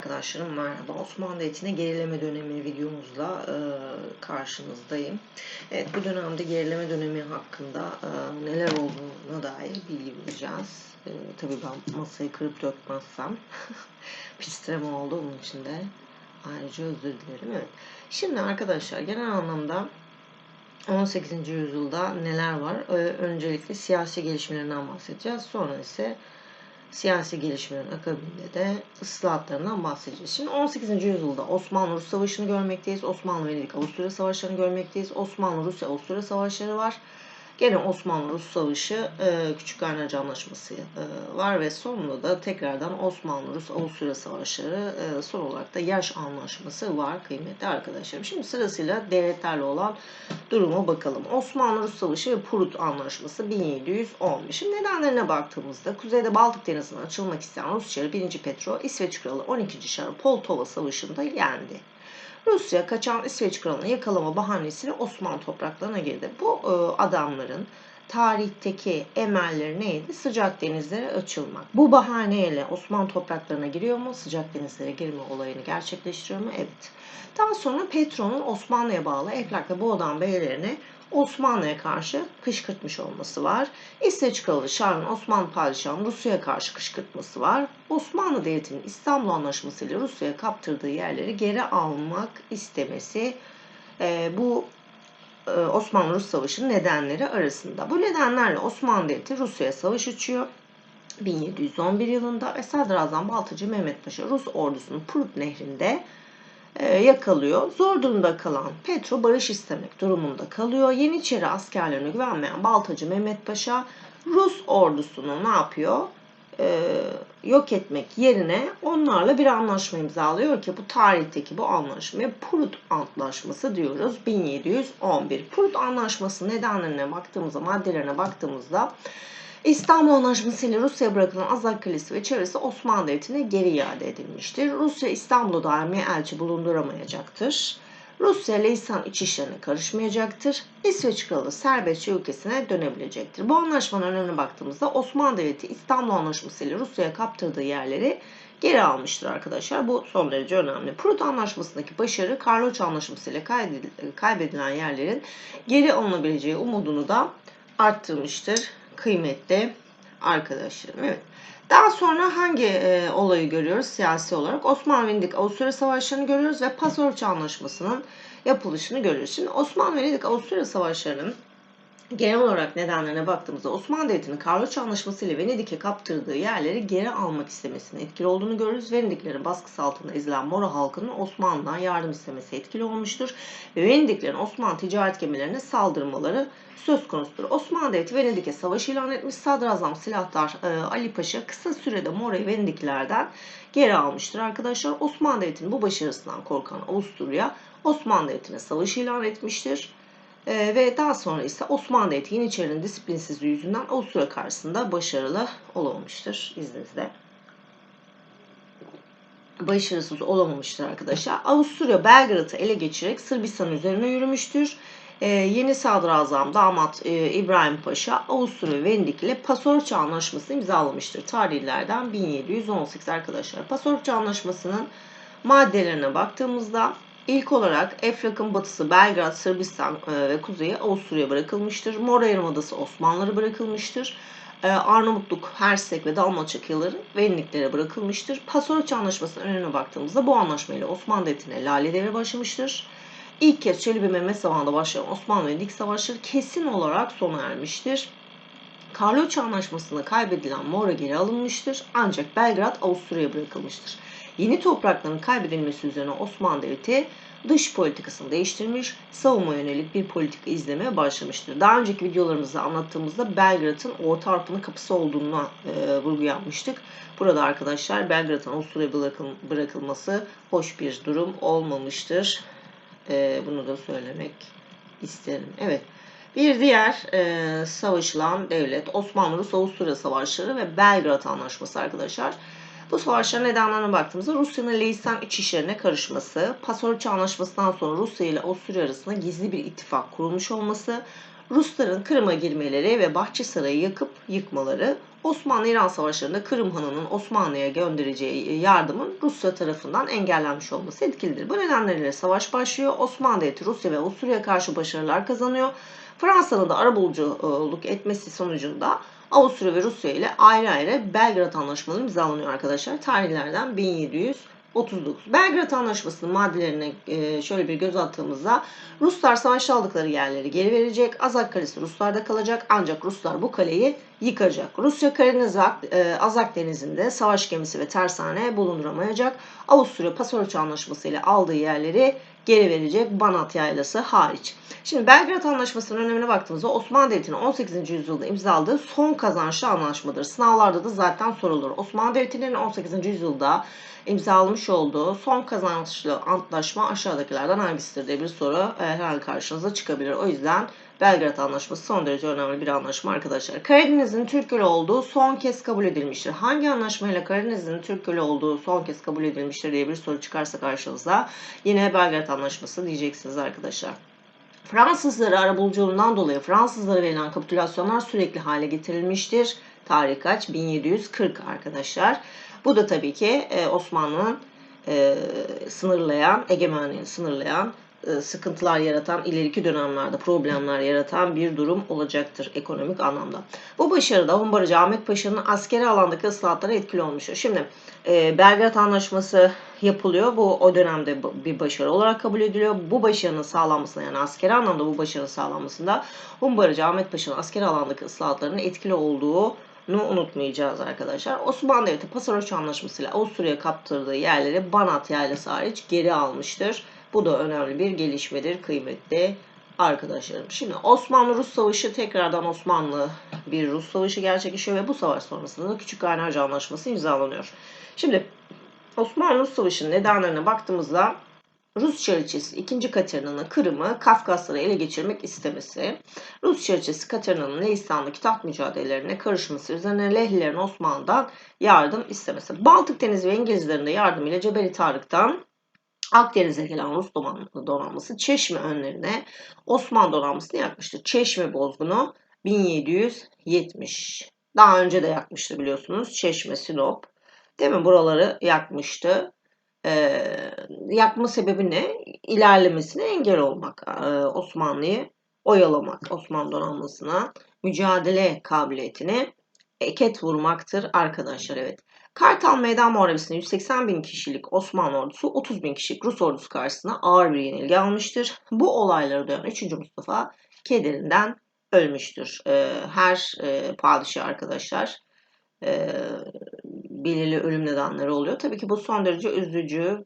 Arkadaşlarım merhaba. Osmanlı Devleti'ne gerileme dönemi videomuzla e, karşınızdayım. Evet bu dönemde gerileme dönemi hakkında e, neler olduğuna dair bilgi vereceğiz. E, tabii ben masayı kırıp dökmezsem pistreme oldu onun için de ayrıca özür dilerim. Evet. Şimdi arkadaşlar genel anlamda 18. yüzyılda neler var? E, öncelikle siyasi gelişmelerinden bahsedeceğiz. Sonra ise siyasi gelişmelerin akabinde de ıslahatlarından bahsedeceğiz. Şimdi 18. yüzyılda Osmanlı-Rus Savaşı'nı görmekteyiz. Osmanlı-Venedik-Avusturya Savaşları'nı görmekteyiz. Osmanlı-Rusya-Avusturya Savaşları var. Gene Osmanlı-Rus Savaşı, e, Küçük Garnacı Anlaşması e, var ve sonunda da tekrardan Osmanlı-Rus-Avusturya Savaşları, e, son olarak da Yaş Anlaşması var kıymetli arkadaşlarım. Şimdi sırasıyla devletlerle olan duruma bakalım. Osmanlı-Rus Savaşı ve Prut Anlaşması 1711. Şimdi nedenlerine baktığımızda kuzeyde Baltık Denizi'ne açılmak isteyen Rus çarı 1. Petro, İsveç Kralı 12. Şarı Poltova Savaşı'nda yendi. Rusya kaçan İsveç kralını yakalama bahanesiyle Osmanlı topraklarına girdi. Bu e, adamların tarihteki emelleri neydi? Sıcak denizlere açılmak. Bu bahaneyle Osmanlı topraklarına giriyor mu? Sıcak denizlere girme olayını gerçekleştiriyor mu? Evet. Daha sonra Petro'nun Osmanlı'ya bağlı Eflak ve Boğdan beylerine Osmanlı'ya karşı kışkırtmış olması var. İsveç Kralı Şar'ın Osmanlı Padişahı'nın Rusya'ya karşı kışkırtması var. Osmanlı Devleti'nin İstanbul Anlaşması ile Rusya'ya kaptırdığı yerleri geri almak istemesi e, bu e, Osmanlı-Rus Savaşı'nın nedenleri arasında. Bu nedenlerle Osmanlı Devleti Rusya'ya savaş açıyor. 1711 yılında ve Sadrazam Baltacı Mehmet Paşa Rus ordusunu Prut Nehri'nde yakalıyor. Zor durumda kalan Petro barış istemek durumunda kalıyor. Yeniçeri askerlerine güvenmeyen Baltacı Mehmet Paşa Rus ordusunu ne yapıyor? E, yok etmek yerine onlarla bir anlaşma imzalıyor ki bu tarihteki bu anlaşmaya Prut Antlaşması diyoruz 1711. Prut Antlaşması nedenlerine baktığımızda maddelerine baktığımızda İstanbul Anlaşması ile Rusya'ya bırakılan Azak Kalesi ve çevresi Osmanlı Devleti'ne geri iade edilmiştir. Rusya İstanbul'da daimi elçi bulunduramayacaktır. Rusya Leystan iç işlerine karışmayacaktır. İsveç Kralı serbestçe ülkesine dönebilecektir. Bu anlaşmanın önüne baktığımızda Osmanlı Devleti İstanbul Anlaşması ile Rusya'ya kaptırdığı yerleri geri almıştır arkadaşlar. Bu son derece önemli. Prut Anlaşması'ndaki başarı Karloç Anlaşması ile kaybedilen yerlerin geri alınabileceği umudunu da arttırmıştır kıymetli arkadaşlarım. Evet. Daha sonra hangi e, olayı görüyoruz siyasi olarak? Osmanlı Venedik Avusturya Savaşları'nı görüyoruz ve Pasoriç Anlaşması'nın yapılışını görüyoruz. Şimdi Osmanlı Venedik Avusturya Savaşları'nın genel olarak nedenlerine baktığımızda Osmanlı Devleti'nin Karloç Anlaşması ile Venedik'e kaptırdığı yerleri geri almak istemesinin etkili olduğunu görürüz. Venediklerin baskısı altında ezilen Mora halkının Osmanlı'dan yardım istemesi etkili olmuştur. Ve Venediklerin Osmanlı ticaret gemilerine saldırmaları söz konusudur. Osmanlı Devleti Venedik'e savaş ilan etmiş. Sadrazam Silahtar e, Ali Paşa kısa sürede Mora'yı Venediklerden geri almıştır arkadaşlar. Osmanlı Devleti'nin bu başarısından korkan Avusturya Osmanlı Devleti'ne savaş ilan etmiştir. E, ve daha sonra ise Osmanlı Devleti Yeniçeri'nin disiplinsizliği yüzünden Avusturya karşısında başarılı olamamıştır izninizle. Başarısız olamamıştır arkadaşlar. Avusturya Belgrad'ı ele geçirerek Sırbistan üzerine yürümüştür. Ee, yeni sadrazam damat e, İbrahim Paşa Avusturya Venedik ile Pasorça Anlaşması imzalamıştır. Tarihlerden 1718 arkadaşlar. Pasorça Anlaşması'nın maddelerine baktığımızda ilk olarak Eflak'ın batısı Belgrad, Sırbistan e, ve kuzeyi Avusturya bırakılmıştır. Mora Yarımadası Osmanlılara bırakılmıştır. E, Arnavutluk, Hersek ve Dalmaçyalıları Venediklere bırakılmıştır. Pasorça Anlaşması'nın önüne baktığımızda bu anlaşmayla Osmanlı Devleti'ne Lale Devri başlamıştır. İlk kez Çelebi Mehmet zamanında başlayan Osmanlı Venedik Savaşları kesin olarak sona ermiştir. Karloç Anlaşması'nda kaybedilen Mora geri alınmıştır ancak Belgrad Avusturya'ya bırakılmıştır. Yeni toprakların kaybedilmesi üzerine Osmanlı Devleti dış politikasını değiştirmiş, savunma yönelik bir politika izlemeye başlamıştır. Daha önceki videolarımızda anlattığımızda Belgrad'ın Orta Avrupa'nın kapısı olduğunu e, vurgu yapmıştık. Burada arkadaşlar Belgrad'ın Avusturya'ya bırakılması hoş bir durum olmamıştır. E, bunu da söylemek isterim. Evet. Bir diğer e, savaşılan devlet Osmanlı-Rus Avusturya Savaşları ve Belgrad Anlaşması arkadaşlar. Bu savaşların nedenlerine baktığımızda Rusya'nın Leistan iç işlerine karışması, Pasoriçi Anlaşması'ndan sonra Rusya ile Avusturya arasında gizli bir ittifak kurulmuş olması, Rusların Kırım'a girmeleri ve Bahçesaray'ı yakıp yıkmaları, Osmanlı-İran savaşlarında Kırım Hanı'nın Osmanlı'ya göndereceği yardımın Rusya tarafından engellenmiş olması etkilidir. Bu nedenlerle savaş başlıyor. Osmanlı Devleti Rusya ve Avusturya'ya karşı başarılar kazanıyor. Fransa'nın da arabuluculuk etmesi sonucunda Avusturya ve Rusya ile ayrı ayrı Belgrad Anlaşmaları imzalanıyor arkadaşlar. Tarihlerden 1700 39. Belgrad Anlaşması'nın maddelerine e, şöyle bir göz attığımızda Ruslar savaşta aldıkları yerleri geri verecek. Azak Kalesi Ruslarda kalacak ancak Ruslar bu kaleyi yıkacak. Rusya Karadeniz e, Azak Denizi'nde savaş gemisi ve tersane bulunduramayacak. Avusturya Pasoriç Anlaşması ile aldığı yerleri geri verecek Banat Yaylası hariç. Şimdi Belgrad Anlaşması'nın önemine baktığımızda Osmanlı Devleti'nin 18. yüzyılda imzaladığı son kazançlı anlaşmadır. Sınavlarda da zaten sorulur. Osmanlı Devleti'nin 18. yüzyılda imzalamış olduğu son kazançlı antlaşma aşağıdakilerden hangisidir diye bir soru herhalde karşınıza çıkabilir. O yüzden Belgrad Anlaşması son derece önemli bir anlaşma arkadaşlar. Karadeniz'in Türk Gölü olduğu son kez kabul edilmiştir. Hangi anlaşmayla Karadeniz'in Türk Gölü olduğu son kez kabul edilmiştir diye bir soru çıkarsa karşınıza yine Belgrad Anlaşması diyeceksiniz arkadaşlar. Fransızları arabuluculuğundan dolayı Fransızlara verilen kapitülasyonlar sürekli hale getirilmiştir. Tarih kaç? 1740 arkadaşlar. Bu da tabii ki e, Osmanlı'nın e, sınırlayan, egemenliğini sınırlayan, sıkıntılar yaratan, ileriki dönemlerde problemler yaratan bir durum olacaktır ekonomik anlamda. Bu başarıda Humbaracı Ahmet Paşa'nın askeri alandaki ıslahatlara etkili olmuştur. Şimdi e, Belgrad Anlaşması yapılıyor. Bu o dönemde bir başarı olarak kabul ediliyor. Bu başarının sağlanmasında yani askeri anlamda bu başarının sağlanmasında Humbaracı Ahmet Paşa'nın askeri alandaki ıslahatlarının etkili olduğu unutmayacağız arkadaşlar. Osmanlı Devleti Pasaroç Anlaşması ile Avusturya kaptırdığı yerleri Banat yaylası hariç geri almıştır. Bu da önemli bir gelişmedir kıymetli arkadaşlarım. Şimdi Osmanlı-Rus Savaşı tekrardan Osmanlı bir Rus Savaşı gerçekleşiyor ve bu savaş sonrasında da Küçük Kaynarca Anlaşması imzalanıyor. Şimdi Osmanlı-Rus Savaşı'nın nedenlerine baktığımızda Rus Çariçesi 2. Katerina'nın Kırım'ı Kafkasları ele geçirmek istemesi, Rus Çariçesi Katerina'nın Leistan'daki taht mücadelelerine karışması üzerine Lehlilerin Osmanlı'dan yardım istemesi. Baltık Denizi ve İngilizlerin de yardımıyla Cebeli Tarık'tan Akdeniz'e gelen Rus donanması Çeşme önlerine Osmanlı donanmasını yakmıştı. Çeşme bozgunu 1770. Daha önce de yakmıştı biliyorsunuz. Çeşme, Sinop. Değil mi? Buraları yakmıştı. Ee, yakma sebebi ne? İlerlemesine engel olmak. Ee, Osmanlı'yı oyalamak. Osmanlı donanmasına mücadele kabiliyetini eket vurmaktır arkadaşlar. Evet. Kartal Meydan Muharebesi'nde 180 bin kişilik Osmanlı ordusu 30 bin kişilik Rus ordusu karşısında ağır bir yenilgi almıştır. Bu olayları duyan 3. Mustafa kederinden ölmüştür. Ee, her e, padişah arkadaşlar e, belirli ölüm nedenleri oluyor. Tabii ki bu son derece üzücü.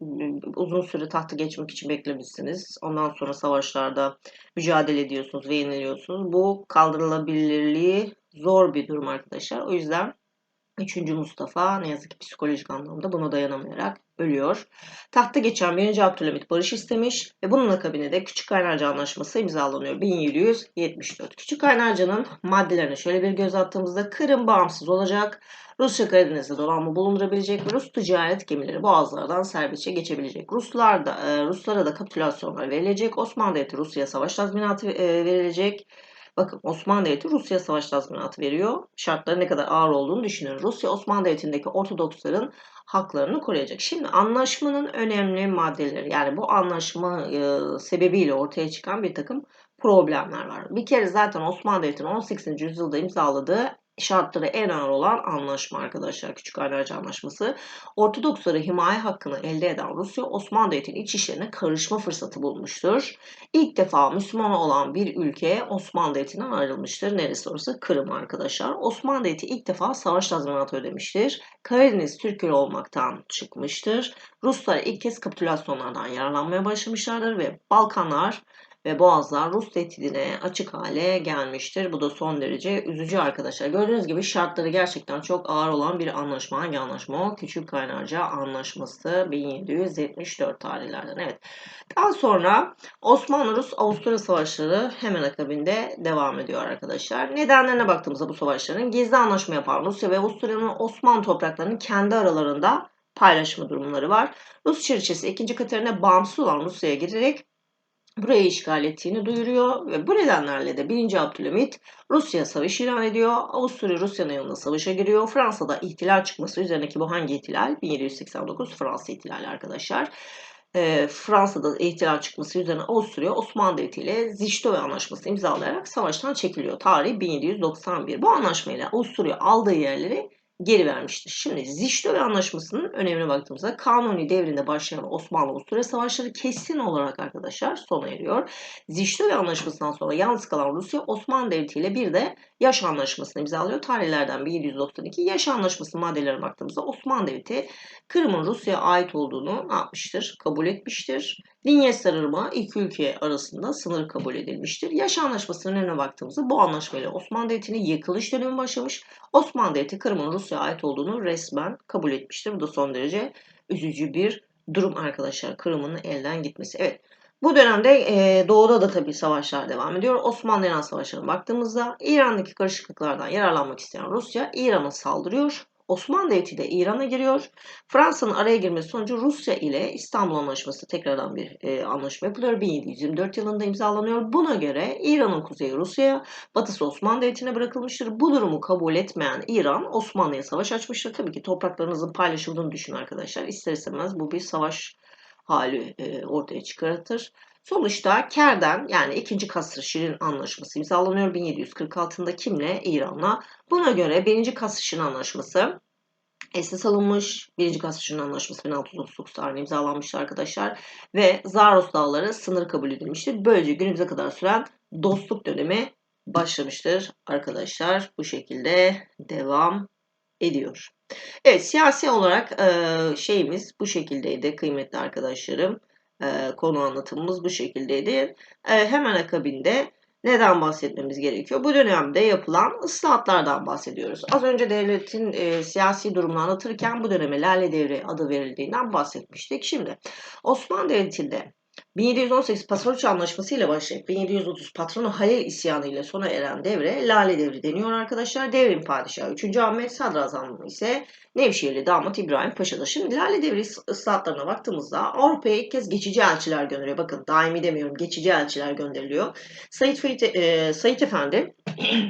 Uzun süre tahtı geçmek için beklemişsiniz. Ondan sonra savaşlarda mücadele ediyorsunuz ve yeniliyorsunuz. Bu kaldırılabilirliği zor bir durum arkadaşlar. O yüzden 3. Mustafa ne yazık ki psikolojik anlamda buna dayanamayarak ölüyor. Tahta geçen 1. Abdülhamit barış istemiş ve bunun akabinde de Küçük Kaynarca Anlaşması imzalanıyor 1774. Küçük Kaynarca'nın maddelerine şöyle bir göz attığımızda Kırım bağımsız olacak, Rusya Karadeniz'de donanma bulundurabilecek ve Rus ticaret gemileri boğazlardan serbestçe geçebilecek. Ruslar da, e, Ruslara da kapitülasyonlar verilecek. Osmanlı Devleti Rusya'ya savaş tazminatı e, verilecek. Bakın Osmanlı Devleti Rusya savaş tazminatı veriyor. Şartları ne kadar ağır olduğunu düşünün. Rusya Osmanlı Devleti'ndeki Ortodoksların haklarını koruyacak. Şimdi anlaşmanın önemli maddeleri yani bu anlaşma e, sebebiyle ortaya çıkan bir takım problemler var. Bir kere zaten Osmanlı Devleti'nin 18. yüzyılda imzaladığı şartları en ağır olan anlaşma arkadaşlar. Küçük Ayrıca Anlaşması. Ortodokslara himaye hakkını elde eden Rusya Osmanlı Devleti'nin iç işlerine karışma fırsatı bulmuştur. İlk defa Müslüman olan bir ülke Osmanlı Devleti'nden ayrılmıştır. Neresi orası? Kırım arkadaşlar. Osmanlı Devleti ilk defa savaş tazminatı ödemiştir. Karadeniz Türkiye olmaktan çıkmıştır. Ruslar ilk kez kapitülasyonlardan yararlanmaya başlamışlardır ve Balkanlar ve boğazlar Rus tehdidine açık hale gelmiştir. Bu da son derece üzücü arkadaşlar. Gördüğünüz gibi şartları gerçekten çok ağır olan bir anlaşma. Hangi anlaşma o? Küçük Kaynarca Anlaşması 1774 tarihlerden. Evet. Daha sonra Osmanlı-Rus-Avusturya Savaşları hemen akabinde devam ediyor arkadaşlar. Nedenlerine baktığımızda bu savaşların gizli anlaşma yapan Rusya ve Avusturya'nın Osmanlı topraklarının kendi aralarında paylaşma durumları var. Rus Çeriçesi 2. Katerina bağımsız olan Rusya'ya girerek burayı işgal ettiğini duyuruyor ve bu nedenlerle de 1. Abdülhamit Rusya savaş ilan ediyor. Avusturya Rusya'nın yanına savaşa giriyor. Fransa'da ihtilal çıkması üzerindeki bu hangi ihtilal? 1789 Fransa ihtilali arkadaşlar. E, Fransa'da ihtilal çıkması üzerine Avusturya Osmanlı Devleti ile Ziştove Anlaşması imzalayarak savaştan çekiliyor. Tarih 1791. Bu anlaşmayla Avusturya aldığı yerleri geri vermiştir. Şimdi Ziştove Anlaşması'nın önemine baktığımızda Kanuni devrinde başlayan Osmanlı-Avusturya savaşları kesin olarak arkadaşlar sona eriyor. Ziştove Anlaşması'ndan sonra yalnız kalan Rusya Osmanlı Devleti ile bir de Yaş Anlaşması'nı imzalıyor. Tarihlerden 1792 Yaş Anlaşması maddelerine baktığımızda Osmanlı Devleti Kırım'ın Rusya'ya ait olduğunu ne yapmıştır? Kabul etmiştir. Dinyester Irmağı iki ülke arasında sınır kabul edilmiştir. Yaş Anlaşması'nın önüne baktığımızda bu anlaşmayla Osmanlı Devleti'nin yıkılış dönemi başlamış. Osmanlı Devleti Kırım'ın Rusya'ya ait olduğunu resmen kabul etmiştir. Bu da son derece üzücü bir durum arkadaşlar. Kırım'ın elden gitmesi. Evet. Bu dönemde e, doğuda da tabii savaşlar devam ediyor. Osmanlı-İran savaşlarına baktığımızda İran'daki karışıklıklardan yararlanmak isteyen Rusya İran'a saldırıyor. Osmanlı Devleti de İran'a giriyor. Fransa'nın araya girmesi sonucu Rusya ile İstanbul Anlaşması tekrardan bir e, anlaşma yapılıyor. 1724 yılında imzalanıyor. Buna göre İran'ın kuzeyi Rusya'ya, batısı Osmanlı Devleti'ne bırakılmıştır. Bu durumu kabul etmeyen İran Osmanlı'ya savaş açmıştır. Tabii ki topraklarınızın paylaşıldığını düşünün arkadaşlar. İster istemez bu bir savaş hali e, ortaya çıkartır. Sonuçta Kerden yani 2. Kasr Şirin Anlaşması imzalanıyor 1746'da kimle? İran'la. Buna göre 1. Kasr Şirin Anlaşması esas alınmış. 1. Kasr Şirin Anlaşması 1639 tarihinde imzalanmıştır arkadaşlar. Ve Zaros Dağları sınır kabul edilmiştir. Böylece günümüze kadar süren dostluk dönemi başlamıştır arkadaşlar. Bu şekilde devam ediyor. Evet siyasi olarak şeyimiz bu şekildeydi kıymetli arkadaşlarım. E, konu anlatımımız bu şekildeydi. E, hemen akabinde neden bahsetmemiz gerekiyor? Bu dönemde yapılan ıslahatlardan bahsediyoruz. Az önce devletin e, siyasi durumunu anlatırken bu döneme Lale Devri adı verildiğinden bahsetmiştik. Şimdi Osmanlı Devleti'nde 1718 Pasaport Anlaşması ile başlayıp 1730 patronu Halil isyanı ile sona eren devre Lale Devri deniyor arkadaşlar. Devrin padişahı 3. Ahmet Sadrazam ise Nevşehirli damat İbrahim Paşa'dır. Şimdi Lale Devri ıslahatlarına baktığımızda Avrupa'ya ilk kez geçici elçiler gönderiyor. Bakın daimi demiyorum geçici elçiler gönderiliyor. Said, Ferit, e, Said Efendi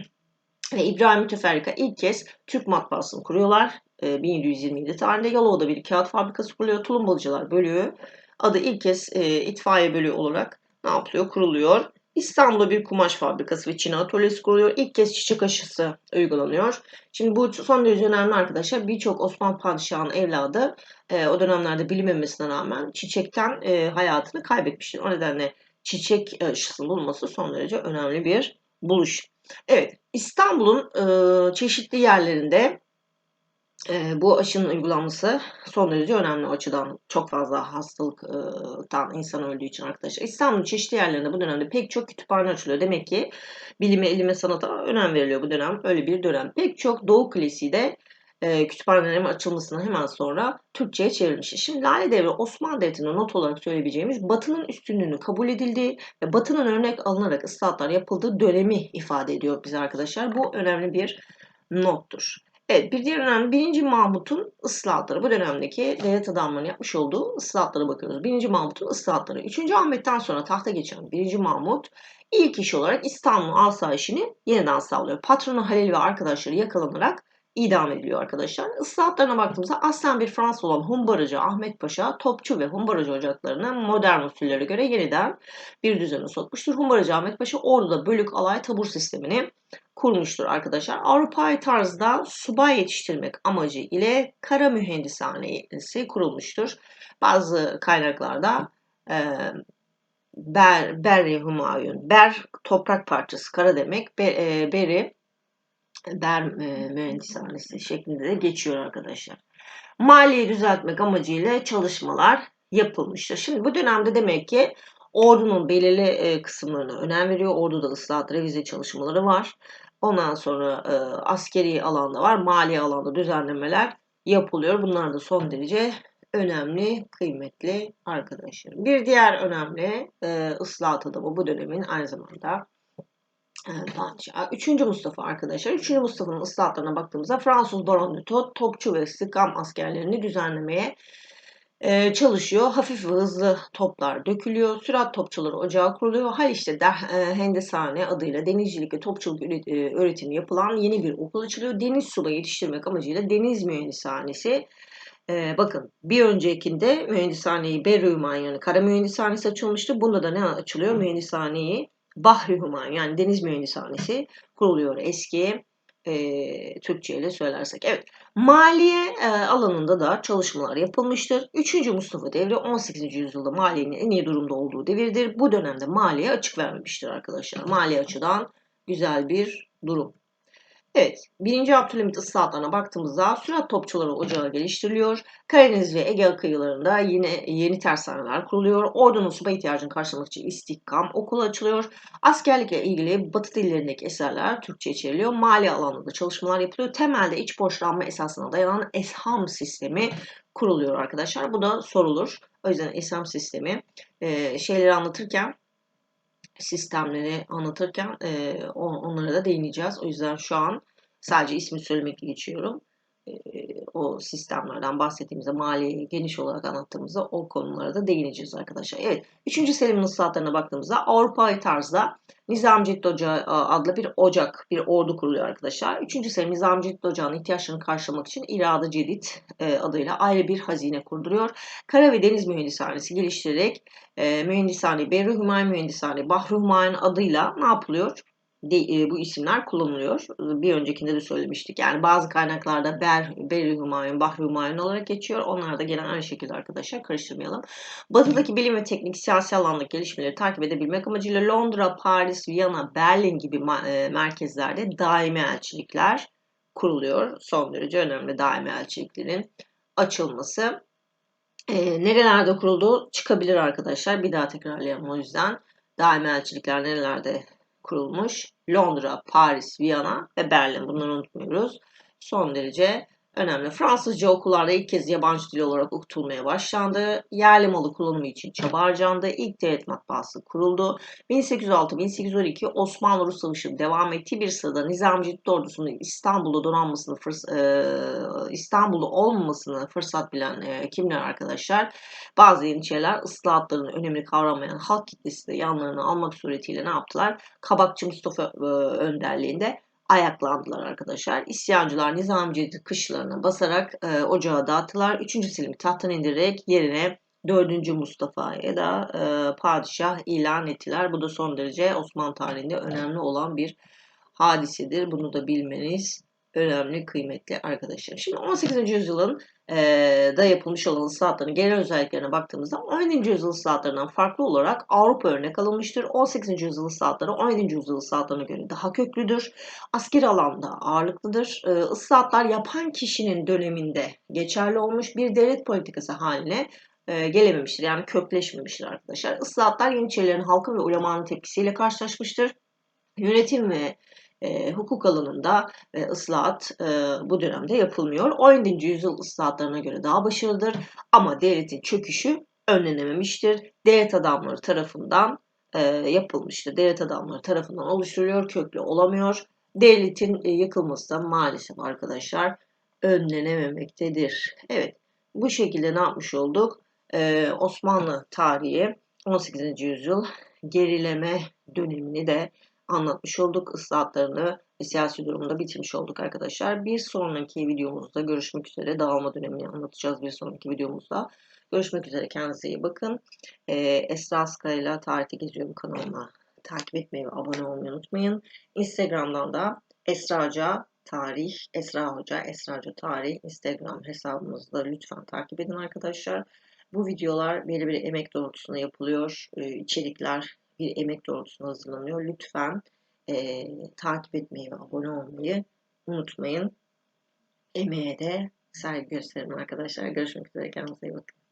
ve İbrahim Müteferrika ilk kez Türk matbaasını kuruyorlar. E, 1727 tarihinde Yalova'da bir kağıt fabrikası kuruluyor. Tulumbalıcılar bölüyor adı ilk kez e, itfaiye bölüğü olarak ne yapılıyor? Kuruluyor. İstanbul'da bir kumaş fabrikası ve Çin atölyesi kuruluyor. İlk kez çiçek aşısı uygulanıyor. Şimdi bu son derece önemli arkadaşlar. Birçok Osmanlı padişahının evladı e, o dönemlerde bilinmemesine rağmen çiçekten e, hayatını kaybetmiştir. O nedenle çiçek aşısının bulunması son derece önemli bir buluş. Evet, İstanbul'un e, çeşitli yerlerinde e, bu aşının uygulanması son derece önemli açıdan. Çok fazla hastalıktan insan öldüğü için arkadaşlar. İstanbul'un çeşitli yerlerinde bu dönemde pek çok kütüphane açılıyor. Demek ki bilime, ilime, sanata önem veriliyor bu dönem. Öyle bir dönem. Pek çok Doğu Kulesi de e, kütüphanelerin açılmasına hemen sonra Türkçe'ye çevrilmiş. Şimdi Lale Devri Osmanlı Devleti'ne not olarak söyleyebileceğimiz Batı'nın üstünlüğünü kabul edildiği ve Batı'nın örnek alınarak ıslahatlar yapıldığı dönemi ifade ediyor bize arkadaşlar. Bu önemli bir nottur. Evet bir diğer önemli 1. Mahmut'un ıslahatları. Bu dönemdeki devlet adamlarının yapmış olduğu ıslahatlara bakıyoruz. 1. Mahmut'un ıslahatları. 3. Ahmet'ten sonra tahta geçen 1. Mahmut ilk iş olarak İstanbul asayişini yeniden sağlıyor. Patronu Halil ve arkadaşları yakalanarak idam ediliyor arkadaşlar. Islahatlarına baktığımızda aslen bir Fransız olan Humbaracı Ahmet Paşa topçu ve Humbaracı ocaklarını modern usullere göre yeniden bir düzene sokmuştur. Humbaracı Ahmet Paşa orduda bölük alay tabur sistemini kurmuştur arkadaşlar. Avrupa'yı tarzda subay yetiştirmek amacı ile kara mühendishanesi kurulmuştur. Bazı kaynaklarda e, Ber, Berri Humayun, Ber toprak parçası, kara demek, Ber, e, Beri der e, mühendishanesi şeklinde de geçiyor arkadaşlar. Maliyi düzeltmek amacıyla çalışmalar yapılmıştır. Şimdi bu dönemde demek ki ordunun belirli e, kısımlarına önem veriyor. Orduda ıslahat, revize çalışmaları var. Ondan sonra e, askeri alanda var, mali alanda düzenlemeler yapılıyor. Bunlar da son derece önemli, kıymetli arkadaşlarım. Bir diğer önemli e, ıslahat adamı bu dönemin aynı zamanda padişah. Üçüncü Mustafa arkadaşlar. Üçüncü Mustafa'nın ıslahatlarına baktığımızda Fransız Baron de Topçu ve Sıkam askerlerini düzenlemeye e, çalışıyor. Hafif ve hızlı toplar dökülüyor. Sürat topçuları ocağı kuruluyor. Haliç'te de, e, Hendesane adıyla denizcilik ve topçuluk üret- e, öğretimi yapılan yeni bir okul açılıyor. Deniz subayı yetiştirmek amacıyla Deniz Mühendishanesi ee, bakın bir öncekinde mühendishaneyi Berri Hümayun yani kara mühendishanesi açılmıştı. Bunda da ne açılıyor? Mühendishaneyi Bahri Hümayun yani deniz mühendishanesi kuruluyor eski e, Türkçe ile söylersek. Evet maliye e, alanında da çalışmalar yapılmıştır. 3. Mustafa devri 18. yüzyılda maliyenin en iyi durumda olduğu devirdir. Bu dönemde maliye açık vermemiştir arkadaşlar. Mali açıdan güzel bir durum. Evet, 1. Abdülhamit ıslahatlarına baktığımızda sürat topçuları ocağı geliştiriliyor. Karadeniz ve Ege kıyılarında yine yeni tersaneler kuruluyor. Ordunun subay ihtiyacını karşılamak için istikam okulu açılıyor. Askerlikle ilgili batı dillerindeki eserler Türkçe içeriliyor. Mali alanında çalışmalar yapılıyor. Temelde iç borçlanma esasına dayanan esham sistemi kuruluyor arkadaşlar. Bu da sorulur. O yüzden esham sistemi e, şeyleri anlatırken sistemleri anlatırken e, onlara da değineceğiz. O yüzden şu an sadece ismi söylemekle geçiyorum. O sistemlerden bahsettiğimizde maliyeyi geniş olarak anlattığımızda o konulara da değineceğiz arkadaşlar. Evet. 3. Selim'in ıslahatlarına baktığımızda Avrupa'yı tarzda Nizamcet Ocağı adlı bir ocak, bir ordu kuruluyor arkadaşlar. 3. Selim Nizamcet Ocağı'nın ihtiyaçlarını karşılamak için İradı Cedid adıyla ayrı bir hazine kurduruyor. Kara ve Deniz Mühendishanesi geliştirerek Mühendishane, Berri Hümayun Mühendishane, Hümayun adıyla ne yapılıyor? E, bu isimler kullanılıyor. Bir öncekinde de söylemiştik. Yani bazı kaynaklarda Ber, Berri Hümayun, Bahri Hümayun olarak geçiyor. Onlar da gelen aynı şekilde arkadaşlar karıştırmayalım. Batıdaki bilim ve teknik siyasi alandaki gelişmeleri takip edebilmek amacıyla Londra, Paris, Viyana, Berlin gibi e, merkezlerde daimi elçilikler kuruluyor. Son derece önemli daimi elçiliklerin açılması. E, nerelerde kuruldu çıkabilir arkadaşlar. Bir daha tekrarlayalım o yüzden. Daimi elçilikler nerelerde kurulmuş? Londra, Paris, Viyana ve Berlin. Bunları unutmuyoruz. Son derece önemli. Fransızca okullarda ilk kez yabancı dil olarak okutulmaya başlandı. Yerli malı kullanımı için çaba harcandı. İlk devlet matbaası kuruldu. 1806-1812 Osmanlı-Rus Savaşı devam ettiği bir sırada Nizamcık ordusunun İstanbul'da donanmasını fırs- e, İstanbul'da olmamasını fırsat bilen e, kimler arkadaşlar? Bazı yeniçeriler ıslahatların önemini kavramayan halk kitlesi de yanlarına almak suretiyle ne yaptılar? Kabakçı Mustafa e, önderliğinde ayaklandılar arkadaşlar. İsyancılar Nizamcı'yı kışlarına basarak e, ocağa dağıttılar. 3. Selim'i tahttan indirerek yerine 4. Mustafa'ya da e, padişah ilan ettiler. Bu da son derece Osmanlı tarihinde önemli olan bir hadisedir. Bunu da bilmeniz önemli, kıymetli arkadaşlar. Şimdi 18. yüzyılın e, da yapılmış olan ıslahatların genel özelliklerine baktığımızda 17. yüzyıl ıslahatlarından farklı olarak Avrupa örnek alınmıştır. 18. yüzyıl ıslahatları 17. yüzyıl ıslahatlarına göre daha köklüdür. Asker alanda ağırlıklıdır. E, ıslahatlar yapan kişinin döneminde geçerli olmuş bir devlet politikası haline e, gelememiştir. Yani kökleşmemiştir arkadaşlar. Islahatlar Yeniçerilerin halkın ve ulemanın tepkisiyle karşılaşmıştır. Yönetim ve e, hukuk alanında e, ıslahat e, bu dönemde yapılmıyor. 17. yüzyıl ıslahatlarına göre daha başarılıdır ama devletin çöküşü önlenememiştir. Devlet adamları tarafından e, yapılmıştır. Devlet adamları tarafından oluşturuluyor, köklü olamıyor. Devletin e, yıkılması da maalesef arkadaşlar önlenememektedir. Evet bu şekilde ne yapmış olduk? Ee, Osmanlı tarihi 18. yüzyıl gerileme dönemini de anlatmış olduk. Islahatlarını ve siyasi durumda bitirmiş olduk arkadaşlar. Bir sonraki videomuzda görüşmek üzere. Dağılma dönemini anlatacağız bir sonraki videomuzda. Görüşmek üzere. Kendinize iyi bakın. Ee, Esra Askar ile Tarihte Geziyorum kanalıma takip etmeyi ve abone olmayı unutmayın. Instagram'dan da Esra Hoca Tarih, Esra Hoca, Esra Hoca Tarih Instagram hesabımızda lütfen takip edin arkadaşlar. Bu videolar belli bir emek doğrultusunda yapılıyor. Ee, içerikler bir emek doğrultusunda hazırlanıyor. Lütfen e, takip etmeyi ve abone olmayı unutmayın. Emeğe de saygı gösterin arkadaşlar. Görüşmek üzere. Kendinize iyi bakın.